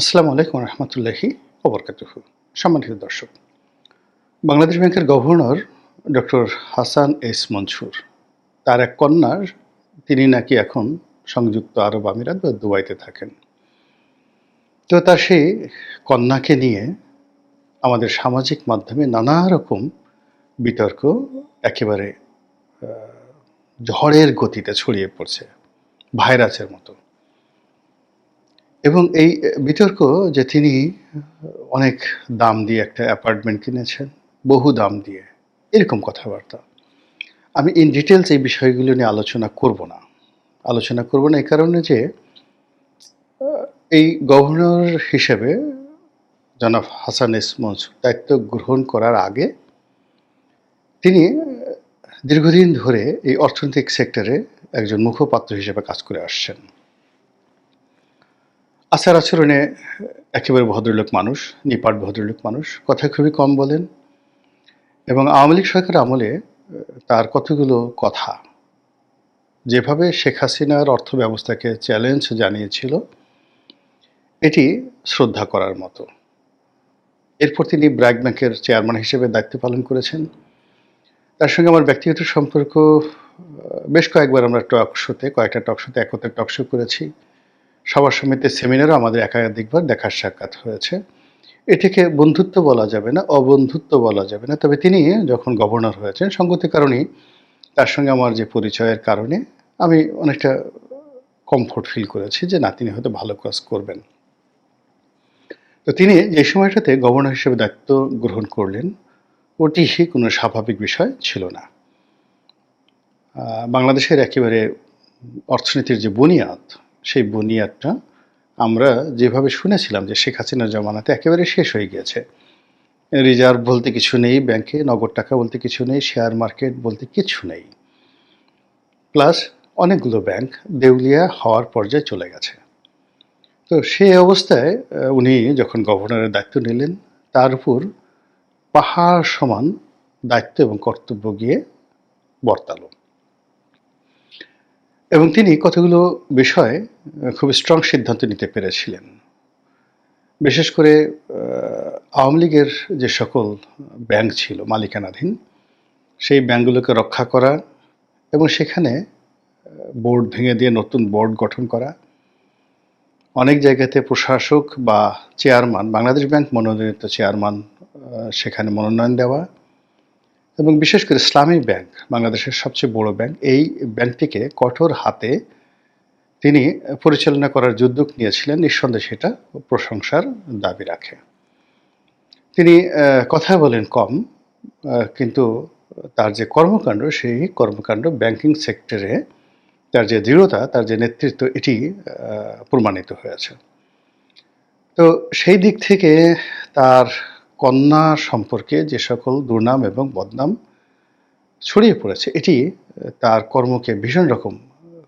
আসসালামু আলাইকুম রহমতুল্লাহি ওবরকাতুহ। সম্মানিত দর্শক, বাংলাদেশ ব্যাংকের governor doctor Hasan S Mansur, তার এক কন্যার, তিনি নাকি এখন সংযুক্ত আরব আমিরাত বা দুবাইতে থাকেন। তো তার সেই কন্যাকে নিয়ে আমাদের সামাজিক মাধ্যমে নানা রকম বিতর্ক একেবারে ঝড়ের গতিতে ছড়িয়ে পড়ছে, ভাইরাসের মতো। এবং এই বিতর্ক যে তিনি অনেক দাম দিয়ে একটা অ্যাপার্টমেন্ট কিনেছেন, বহু দাম দিয়ে, এরকম কথাবার্তা। আমি ইন ডিটেলস এই বিষয়গুলো নিয়ে আলোচনা করব না। আলোচনা করব না এই কারণে যে এই গভর্নর হিসেবে জনাব হাসান এস মনসুর দায়িত্ব গ্রহণ করার আগে তিনি দীর্ঘদিন ধরে এই অর্থনৈতিক সেক্টরে একজন মুখপাত্র হিসেবে কাজ করে আসছেন। আচার আচরণে একেবারে ভদ্রলোক মানুষ, নিপাট ভদ্রলোক মানুষ, কথা খুবই কম বলেন এবং আওয়ামী লীগ সরকার আমলে তার কতগুলো কথা, যেভাবে শেখ হাসিনার অর্থ ব্যবস্থাকে চ্যালেঞ্জ জানিয়েছিল, এটি শ্রদ্ধা করার মতো। এরপর তিনি ব্র্যাক ব্যাংকের চেয়ারম্যান হিসেবে দায়িত্ব পালন করেছেন। তার সঙ্গে আমার ব্যক্তিগত সম্পর্ক বেশ কয়েকবার আমরা টক শোতে, কয়েকটা টক শোতে একত্রে টক শো করেছি। সবার সমিতির সেমিনারও আমাদের একাধিকবার দেখার সাক্ষাৎ হয়েছে। এটিকে বন্ধুত্ব বলা যাবে না, অবন্ধুত্ব বলা যাবে না। তবে তিনি যখন গভর্নর হয়েছেন সঙ্গতির কারণেই তার সঙ্গে আমার যে পরিচয়ের কারণে আমি অনেকটা কমফোর্ট ফিল করেছি যে, না, তিনি হয়তো ভালো কাজ করবেন। তো তিনি যে সময়টাতে গভর্নর হিসেবে দায়িত্ব গ্রহণ করলেন, ওটি কোনো স্বাভাবিক বিষয় ছিল না। বাংলাদেশের একেবারে অর্থনীতির যে বুনিয়াদ সেই বুনিয়াদটা আমরা যেভাবে শুনেছিলাম যে শেখ হাসিনার জমানাতে একেবারে শেষ হয়ে গিয়েছে। রিজার্ভ বলতে কিছু নেই, ব্যাংকে নগদ টাকা বলতে কিছু নেই, শেয়ার মার্কেট বলতে কিছু নেই। প্লাস অনেকগুলো ব্যাংক দেউলিয়া হওয়ার পর্যায়ে চলে গেছে। তো সেই অবস্থায় উনি যখন গভর্নরের দায়িত্ব নিলেন, তার উপর পাহাড় সমান দায়িত্ব এবং কর্তব্য গিয়ে বর্তালো। এবং তিনি কতগুলো বিষয়ে খুব স্ট্রং সিদ্ধান্ত নিতে পেরেছিলেন। বিশেষ করে আওয়ামী লীগের যে সকল ব্যাংক ছিল মালিকানাধীন, সেই ব্যাংকগুলোকে রক্ষা করা এবং সেখানে বোর্ড ভেঙে দিয়ে নতুন বোর্ড গঠন করা। অনেক জায়গাতে প্রশাসক বা চেয়ারম্যান বাংলাদেশ ব্যাংক মনোনীত চেয়ারম্যান সেখানে মনোনয়ন দেওয়া। এবং বিশেষ করে ইসলামী ব্যাংক, বাংলাদেশের সবচেয়ে বড় ব্যাংক, এই ব্যাংকটিকে কঠোর হাতে তিনি পরিচালনা করার যে উদ্যোগ নিয়েছিলেন। নিঃসন্দেহে সেটা প্রশংসার দাবি রাখে। তিনি কথা বলেন কম কিন্তু তার যে কর্মকাণ্ড, সেই কর্মকাণ্ড ব্যাংকিং সেক্টরে তার যে দৃঢ়তা, তার যে নেতৃত্ব, এটি প্রমাণিত হয়েছে। তো সেই দিক থেকে তার কন্যা সম্পর্কে যে সকল দুর্নাম এবং বদনাম ছড়িয়ে পড়েছে, এটি তার কর্মকে ভীষণ রকম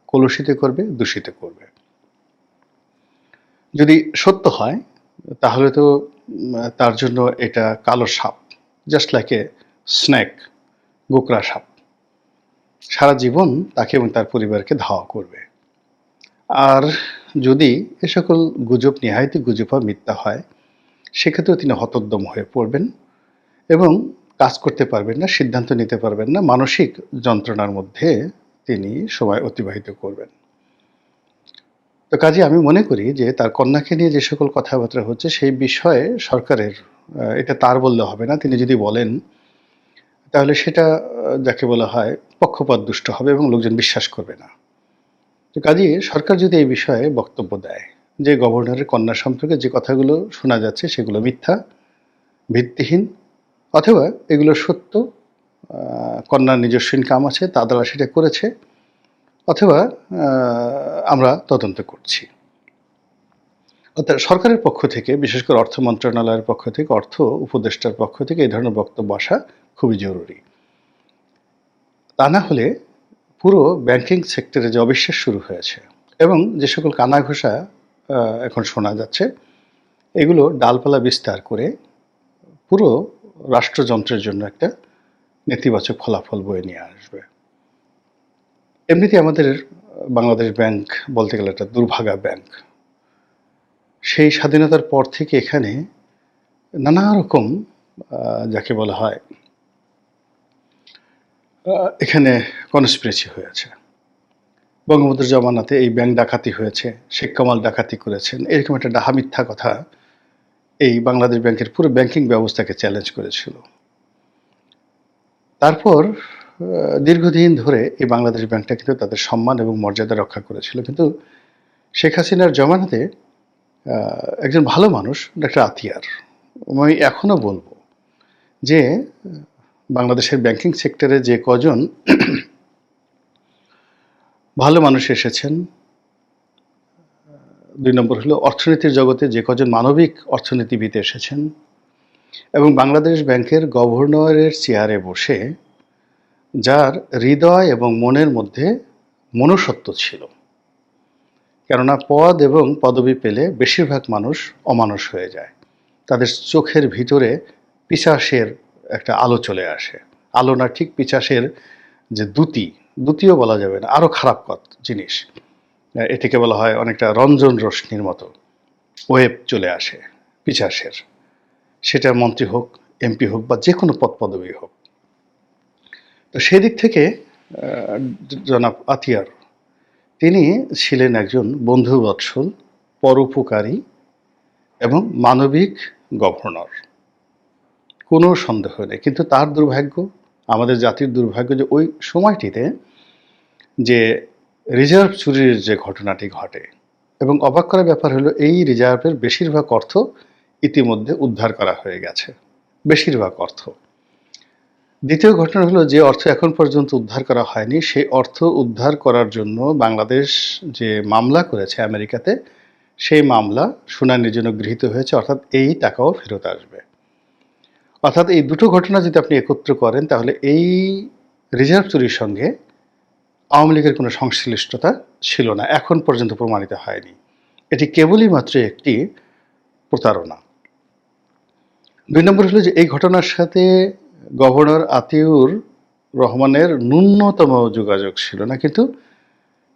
কলুষিত করবে, দূষিত করবে। যদি সত্য হয়, তাহলে তো তার জন্য এটা কালো সাপ জাস্ট লাইক এ স্ন্যাক গোকরা সাপ। সারা জীবন তাকে এবং তার পরিবারকে ধাওয়া করবে। আর যদি এ সকল গুজব, নিহায়তি গুজব মিথ্যা হয় সেক্ষেত্রেও তিনি হতোদ্যম হয়ে পড়বেন এবং কাজ করতে পারবেন না, সিদ্ধান্ত নিতে পারবেন না, মানসিক যন্ত্রণার মধ্যে তিনি সময় অতিবাহিত করবেন। তো কাজে আমি মনে করি যে তার কন্যাকে নিয়ে যে সকল কথাবার্তা হচ্ছে, সেই বিষয়ে সরকারের এটা তার বললে হবে না। তিনি যদি বলেন, তাহলে সেটা যাকে বলা হয় পক্ষপাত দুষ্ট হবে এবং লোকজন বিশ্বাস করবে না। তো কাজে সরকার যদি এই বিষয়ে বক্তব্য দেয় যে গভর্নরের কন্যা সম্পর্কে যে কথাগুলো শোনা যাচ্ছে সেগুলো মিথ্যা, ভিত্তিহীন, অথবা এগুলো সত্য কন্যার নিজস্ব ইনকাম আছে, তা দ্বারা সেটা করেছে, অথবা আমরা তদন্ত করছি। অর্থাৎ সরকারের পক্ষ থেকে, বিশেষ করে অর্থ মন্ত্রণালয়ের পক্ষ থেকে, অর্থ উপদেষ্টার পক্ষ থেকে এই ধরনের বক্তব্য আসা খুবই জরুরি। তা না হলে পুরো ব্যাংকিং সেক্টরে যে অবিশ্বাস শুরু হয়েছে, এবং যে সকল কানাঘোষা এখন শোনা যাচ্ছে। এগুলো ডালপালা বিস্তার করে পুরো রাষ্ট্রযন্ত্রের জন্য একটা নেতিবাচক ফলাফল বয়ে নিয়ে আসবে। এমনিতে আমাদের বাংলাদেশ ব্যাংক বলতে গেলে একটা দুর্ভাগা ব্যাংক। সেই স্বাধীনতার পর থেকে এখানে নানা রকম যাকে বলা হয় এখানে কনস্পিরেসি হয়েছে বঙ্গবন্ধুর জমানাতে এই ব্যাংক ডাকাতি হয়েছে, শেখ কামাল ডাকাতি করেছেন। এরকম একটা ডাহা মিথ্যা কথা এই বাংলাদেশ ব্যাংকের পুরো ব্যাংকিং ব্যবস্থাকে চ্যালেঞ্জ করেছিল। তারপর দীর্ঘদিন ধরে এই বাংলাদেশ ব্যাংকটা কিন্তু তাদের সম্মান এবং মর্যাদা রক্ষা করেছিল। কিন্তু শেখ হাসিনার জমানাতে একজন ভালো মানুষ, ডাক্তার আতিয়ার, আমি এখনও বলব যে, বাংলাদেশের ব্যাংকিং সেক্টরে যে কজন ভালো মানুষ এসেছেন। দুই নম্বর হলো অর্থনীতির জগতে যে কজন মানবিক অর্থনীতিবিদ এসেছেন এবং বাংলাদেশ ব্যাংকের গভর্নরের চেয়ারে বসে যার হৃদয় এবং মনের মধ্যে মনুষ্যত্ব ছিল। কেননা পদ এবং পদবি পেলে বেশিরভাগ মানুষ অমানুষ হয়ে যায়। তাদের চোখের ভিতরে পিচাসের একটা আলো চলে আসে। আলো না ঠিক পিচাসের যে দ্যুতি দ্যুতিও বলা যাবে না আরও খারাপ কত জিনিস। এটিকে বলা হয় অনেকটা রঞ্জন রশ্মির মতো। ওয়েব চলে আসে, পিচাসের। সেটা মন্ত্রী হোক, এমপি হোক, বা যে কোনো পদ পদবি হোক। তো সেদিক থেকে জনাব আতিয়ার, তিনি ছিলেন একজন বন্ধুবৎসল, পরোপকারী এবং মানবিক গভর্নর। কোনো সন্দেহ নেই, কিন্তু তার দুর্ভাগ্য আমাদের জাতির দুর্ভাগ্য যে ওই সময়টিতে যে রিজার্ভ চুরির যে ঘটনাটি ঘটে এবং অবাক করার ব্যাপার হলো এই রিজার্ভের বেশিরভাগ অর্থ ইতিমধ্যে উদ্ধার করা হয়ে গেছে, বেশিরভাগ অর্থ। দ্বিতীয় ঘটনা হলো যে অর্থ এখন পর্যন্ত উদ্ধার করা হয়নি, সেই অর্থ উদ্ধার করার জন্য বাংলাদেশ যে মামলা করেছে আমেরিকাতে, সেই মামলা শুনানির জন্য গৃহীত হয়েছে, অর্থাৎ এই টাকাও ফেরত আসবে। অর্থাৎ এই দুটো ঘটনা যদি আপনি একত্র করেন, তাহলে এই রিজার্ভ চুরির সঙ্গে আওয়ামী লীগের কোনো সংশ্লিষ্টতা ছিল না। এখন পর্যন্ত প্রমাণিত হয়নি। এটি কেবলই মাত্র একটি প্রতারণা। দুই নম্বর হলো যে এই ঘটনার সাথে গভর্নর আতিউর রহমানের ন্যূনতম যোগাযোগ ছিল না, কিন্তু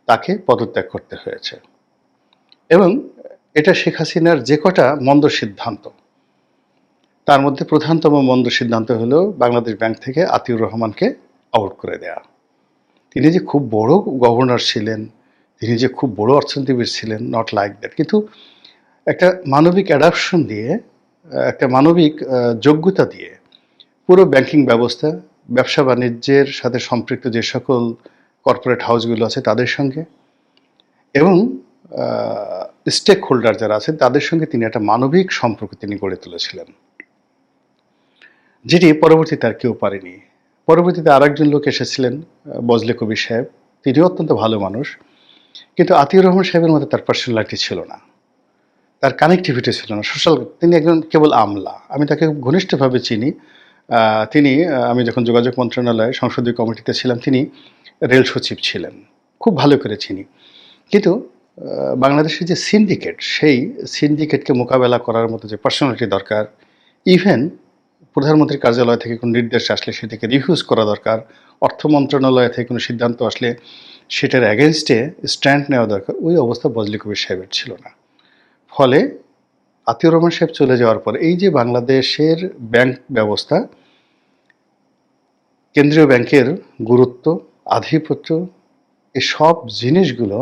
তাকে পদত্যাগ করতে হয়েছে। এবং এটা শেখ হাসিনার যে কটা মন্দ সিদ্ধান্ত তার মধ্যে প্রধানতম মন্দ সিদ্ধান্ত হলো বাংলাদেশ ব্যাংক থেকে আতিউর রহমানকে আউট করে দেয়া। তিনি যে খুব বড় গভর্নর ছিলেন, তিনি যে খুব বড় অর্থনীতিবিদ ছিলেন নট লাইক দ্যাট কিন্তু একটা মানবিক অ্যাডাপশন দিয়ে, একটা মানবিক যোগ্যতা দিয়ে পুরো ব্যাংকিং ব্যবস্থা, ব্যবসা বাণিজ্যের সাথে সম্পৃক্ত যে সকল কর্পোরেট হাউসগুলো আছে তাদের সঙ্গে এবং স্টেক হোল্ডার যারা আছেন তাদের সঙ্গে তিনি একটা মানবিক সম্পর্ক তিনি গড়ে তুলেছিলেন। যেটি পরবর্তীতে আর কেউ পারেনি। পরবর্তীতে আরেকজন লোক এসেছিলেন, বজলে কবির সাহেব। তিনিও অত্যন্ত ভালো মানুষ, কিন্তু আতিউর রহমান সাহেবের মধ্যে তার পার্সোনালিটি ছিল না। তার কানেক্টিভিটি ছিল না। সোশ্যাল, তিনি একজন কেবল আমলা। আমি তাকে ঘনিষ্ঠভাবে চিনি। তিনি, আমি যখন যোগাযোগ মন্ত্রণালয়ে সংসদীয় কমিটিতে ছিলাম, তিনি রেল সচিব ছিলেন। খুব ভালো করে চিনি। কিন্তু বাংলাদেশের যে সিন্ডিকেট সেই সিন্ডিকেটকে মোকাবেলা করার মতো যে পার্সোনালিটি দরকার ইভেন প্রধানমন্ত্রীর কার্যালয় থেকে কোনো নির্দেশ আসলে সেটাকে রিফিউজ করা দরকার, অর্থ মন্ত্রণালয় থেকে কোনো সিদ্ধান্ত আসলে সেটার অ্যাগেনস্টে স্ট্যান্ড নেওয়া দরকার, ওই অবস্থা বজলি কবির সাহেবের ছিল না। ফলে আতিউর রহমান সাহেব চলে যাওয়ার পর এই যে বাংলাদেশের ব্যাংক ব্যবস্থা, কেন্দ্রীয় ব্যাংকের গুরুত্ব, আধিপত্য, এসব জিনিসগুলো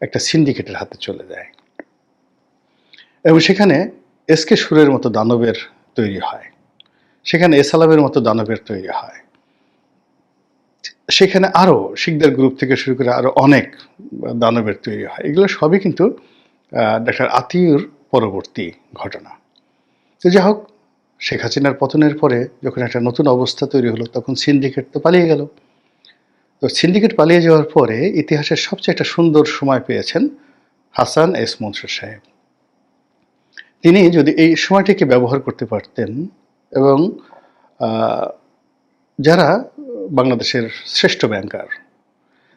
একটা সিন্ডিকেটের হাতে চলে যায়। এবং সেখানে এসকে সুরের মতো দানবের তৈরি হয়। সেখানে এসালামের মতো দানবের তৈরি হয়। সেখানে আরও শিকদার গ্রুপ থেকে শুরু করে আরও অনেক দানবের তৈরি হয়। এগুলো সবই কিন্তু ডাক্তার আতিউর পরবর্তী ঘটনা। তো যাই হোক, শেখ হাসিনার পতনের পরে যখন একটা নতুন অবস্থা তৈরি হলো, তখন সিন্ডিকেট তো পালিয়ে গেল। তো সিন্ডিকেট পালিয়ে যাওয়ার পরে ইতিহাসের সবচেয়ে একটা সুন্দর সময় পেয়েছেন হাসান এস মনসুর সাহেব। তিনি যদি এই সময়টিকে ব্যবহার করতে পারতেন এবং যারা বাংলাদেশের শ্রেষ্ঠ ব্যাংকার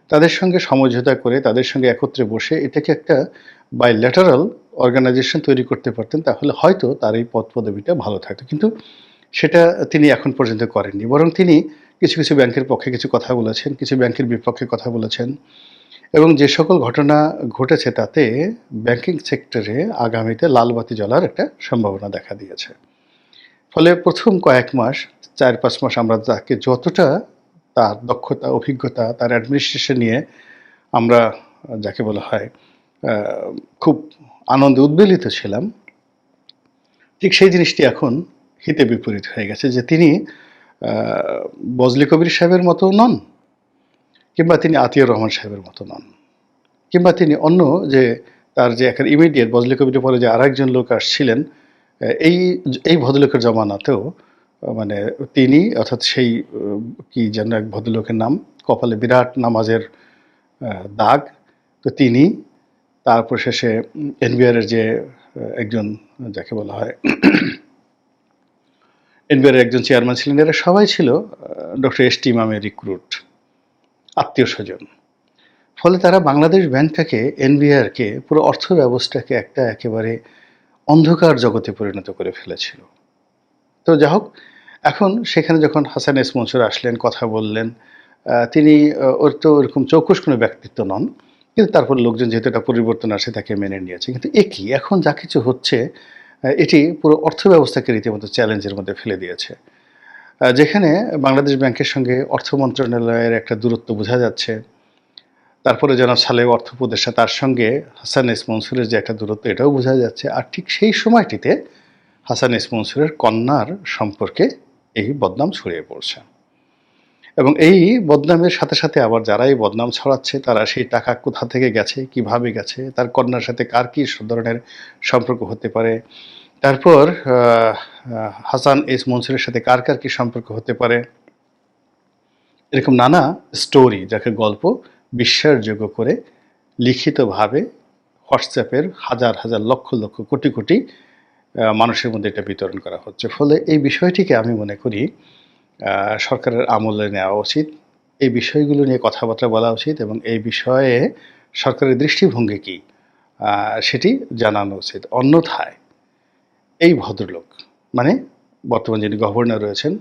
তাদের সঙ্গে সমঝোতা করে, তাদের সঙ্গে একত্রে বসে এটাকে একটা বাই ল্যাটারাল অর্গানাইজেশন তৈরি করতে পারতেন, তাহলে হয়তো তার এই পদ পদবিটা ভালো থাকতো। কিন্তু সেটা তিনি এখন পর্যন্ত করেননি। বরং তিনি কিছু কিছু ব্যাংকের পক্ষে কিছু কথা বলেছেন, কিছু ব্যাংকের বিপক্ষে কথা বলেছেন এবং যে সকল ঘটনা ঘটেছে তাতে ব্যাংকিং সেক্টরে আগামীতে লালবাতি জ্বলার একটা সম্ভাবনা দেখা দিয়েছে। ফলে প্রথম কয়েক মাস, চার পাঁচ মাস আমরা তাকে যতটা তার দক্ষতা, অভিজ্ঞতা, তার অ্যাডমিনিস্ট্রেশন নিয়ে আমরা, যাকে বলা হয় খুব আনন্দে উদ্বেলিত ছিলাম। ঠিক সেই জিনিসটি এখন হিতে বিপরীত হয়ে গেছে যে তিনি বজলি কবির সাহেবের মতো নন, কিংবা তিনি আতিয়ার রহমান সাহেবের মতো নন, কিংবা তিনি অন্য যে, তার যে একটা ইমিডিয়েট বজলি কবির পরে যে আরেকজন লোক আসছিলেন এই এই ভদ্রলোকের জমানাতেও মানে তিনি অর্থাৎ সেই, কি যেন এক ভদ্রলোকের নাম, কপালে বিরাট নামাজের দাগ, তো তিনি তারপর শেষে এনবিআর এর যে, একজন, যাকে বলা হয় এনবিআর একজন চেয়ারম্যান ছিলেন, এরা সবাই ছিল ডক্টর এস টি ইমামের রিক্রুট, আত্মীয় স্বজন। ফলে তারা বাংলাদেশ ব্যাংকটাকে, এনবিআরকে, পুরো অর্থ ব্যবস্থাকে একটা একেবারে অন্ধকার জগতে পরিণত করে ফেলেছিল। তো যা হোক, এখন সেখানে যখন হাসান এস মনসুর আসলেন, কথা বললেন তিনি ওর তো ওরকম চৌকুশ কোনো ব্যক্তিত্ব নন, কিন্তু তারপর লোকজন যেহেতু একটা পরিবর্তন আসে, তাকে মেনে নিয়েছে। কিন্তু একই এখন যা কিছু হচ্ছে এটি পুরো অর্থ ব্যবস্থাকে রীতিমতো চ্যালেঞ্জের মধ্যে ফেলে দিয়েছে। যেখানে বাংলাদেশ ব্যাংকের সঙ্গে অর্থ মন্ত্রণালয়ের একটা দূরত্ব বোঝা যাচ্ছে তারপরে জনাব সালেহ অর্থ উপদেষ্টা তার সঙ্গে হাসান এস মনসুরের যে একটা দূরত্ব, এটাও বোঝা যাচ্ছে। আর ঠিক সেই সময়টিতে হাসান এস মনসুরের কন্যার সম্পর্কে এই বদনাম ছড়িয়ে পড়ছে। এবং এই বদনামের সাথে সাথে আবার যারা এই বদনাম ছড়াচ্ছে, তারা সেই টাকা কোথা থেকে গেছে, কীভাবে গেছে, তার কন্যার সাথে কার কী ধরনের সম্পর্ক হতে পারে, তারপর হাসান এস মনসুরের সাথে কার কার কী সম্পর্ক হতে পারে, এরকম নানা স্টোরি যাকে গল্প বিশ্বাসযোগ্য করে লিখিতভাবে হোয়াটসঅ্যাপের হাজার হাজার লক্ষ লক্ষ কোটি কোটি মানুষের মধ্যে এটা বিতরণ করা হচ্ছে। ফলে এই বিষয়টিকে আমি মনে করি সরকারের আমলে নেওয়া উচিত। এই বিষয়গুলো নিয়ে কথাবার্তা বলা উচিত এবং এই বিষয়ে সরকারের দৃষ্টিভঙ্গি কী সেটি জানানো উচিত। অন্যথায় এই ভদ্রলোক মানে বর্তমান যিনি গভর্নর রয়েছেন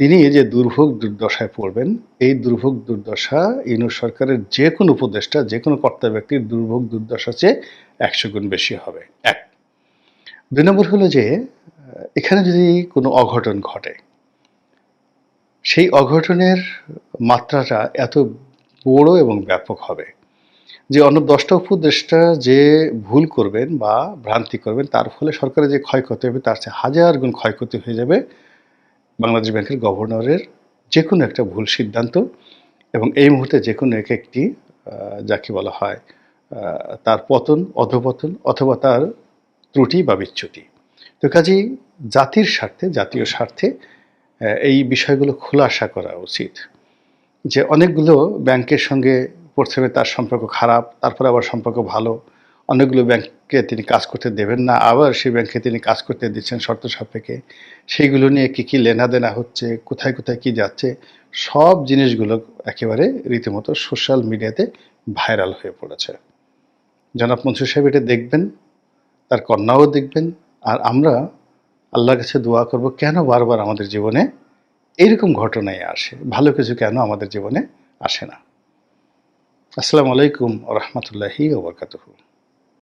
তিনি যে দুর্ভোগ দুর্দশায় পড়বেন, এই দুর্ভোগ দুর্দশা ইনু সরকারের যে কোনো উপদেষ্টা যে কোনো কর্তা ব্যক্তির দুর্ভোগ দুর্দশা চেয়ে একশো গুণ বেশি হবে। এক। দুই নম্বর হলো যে, এখানে যদি কোনো অঘটন ঘটে, সেই অঘটনের মাত্রাটা এত বড় এবং ব্যাপক হবে যে, অন্য দশটা উপদেষ্টা যে ভুল করবেন বা ভ্রান্তি করবেন, তার ফলে সরকারের যে ক্ষয়ক্ষতি হবে, তার চেয়ে হাজার গুণ ক্ষয়ক্ষতি হয়ে যাবে বাংলাদেশ ব্যাংকের গভর্নরের যে কোনো একটা ভুল সিদ্ধান্ত এবং এই মুহূর্তে যে কোনো এক একটি যাকে বলা হয় তার পতন, অধপতন অথবা তার ত্রুটি বা বিচ্যুতি। তো কাজেই জাতির স্বার্থে, জাতীয় স্বার্থে এই বিষয়গুলো খোলাসা করা উচিত। যে অনেকগুলো ব্যাংকের সঙ্গে প্রথমে তার সম্পর্ক খারাপ, তারপরে আবার সম্পর্ক ভালো অনেকগুলো ব্যাংকে তিনি কাজ করতে দেবেন না, আবার সেই ব্যাংকে তিনি কাজ করতে দিচ্ছেন শর্ত সাপেক্ষে। সেইগুলো নিয়ে কী কী লেনাদেনা হচ্ছে, কোথায় কোথায় কী যাচ্ছে, সব জিনিসগুলো একেবারে রীতিমতো সোশ্যাল মিডিয়াতে ভাইরাল হয়ে পড়েছে। জনাব মনসুর সাহেব এটা দেখবেন, তার কন্যাও দেখবেন, আর আমরা আল্লাহর কাছে দোয়া করব, কেন বারবার আমাদের জীবনে এইরকম ঘটনাই আসে? ভালো কিছু কেন আমাদের জীবনে আসে না? আসসালামু আলাইকুম রহমতুল্লাহি ওবরকাতুহু